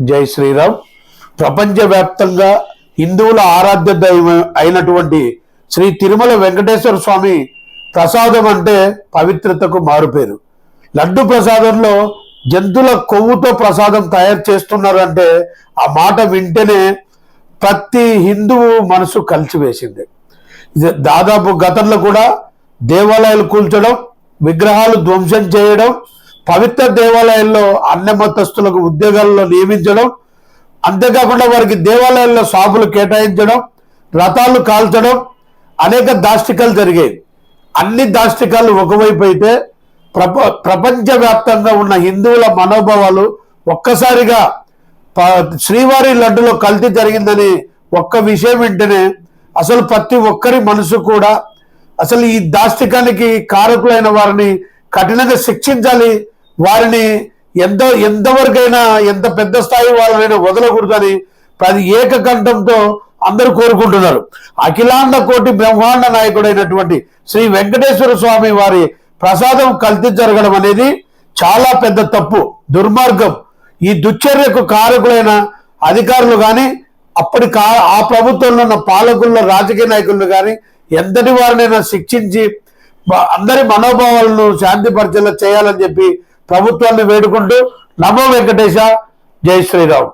జై శ్రీరామ్. ప్రపంచవ్యాప్తంగా హిందువుల ఆరాధ్య దైవం అయినటువంటి శ్రీ తిరుమల వెంకటేశ్వర స్వామి ప్రసాదం అంటే పవిత్రతకు మారుపేరు. లడ్డు ప్రసాదంలో జంతువుల కొవ్వుతో ప్రసాదం తయారు చేస్తున్నారంటే ఆ మాట వింటేనే ప్రతి హిందువు మనసు కలిసివేసింది. ఇది దాదాపు గతంలో కూడా దేవాలయాలు కూల్చడం విగ్రహాలు ధ్వంసం చేయడం పవిత్ర దేవాలయాల్లో అన్నమతస్తులకు ఉద్యోగాల్లో నియమించడం అంతేకాకుండా వారికి దేవాలయాల్లో షాపులు కేటాయించడం రథాలు కాల్చడం అనేక దాష్టికాలు జరిగాయి. అన్ని దాష్టికాలు ఒకవైపు అయితే ప్రప ప్రపంచవ్యాప్తంగా ఉన్న హిందువుల మనోభావాలు ఒక్కసారిగా శ్రీవారి లడ్డులో కల్తీ జరిగిందని ఒక్క విషయం వెంటనే అసలు ప్రతి ఒక్కరి మనసు కూడా అసలు ఈ దాష్టికానికి కారకులైన వారిని కఠినంగా శిక్షించాలి వారిని ఎంత ఎంతవరకైనా ఎంత పెద్ద స్థాయి వాళ్ళనైనా వదలకూడదని ప్రతి ఏకకంఠంతో అందరూ కోరుకుంటున్నారు. అఖిలాండ కోటి బ్రహ్మాండ నాయకుడైనటువంటి శ్రీ వెంకటేశ్వర స్వామి వారి ప్రసాదం కల్తీ జరగడం అనేది చాలా పెద్ద తప్పు దుర్మార్గం. ఈ దుశ్చర్యకు కారకులైన అధికారులు కానీ అప్పటి కా ఆ ప్రభుత్వంలో ఉన్న పాలకుల్లో రాజకీయ నాయకులను కానీ ఎంతటి వారినైనా శిక్షించి అందరి మనోభావాలను శాంతిపరిచేలా చేయాలని చెప్పి ప్రభుత్వాన్ని వేడుకుంటూ నమో వెంకటేశ జై శ్రీరామ్.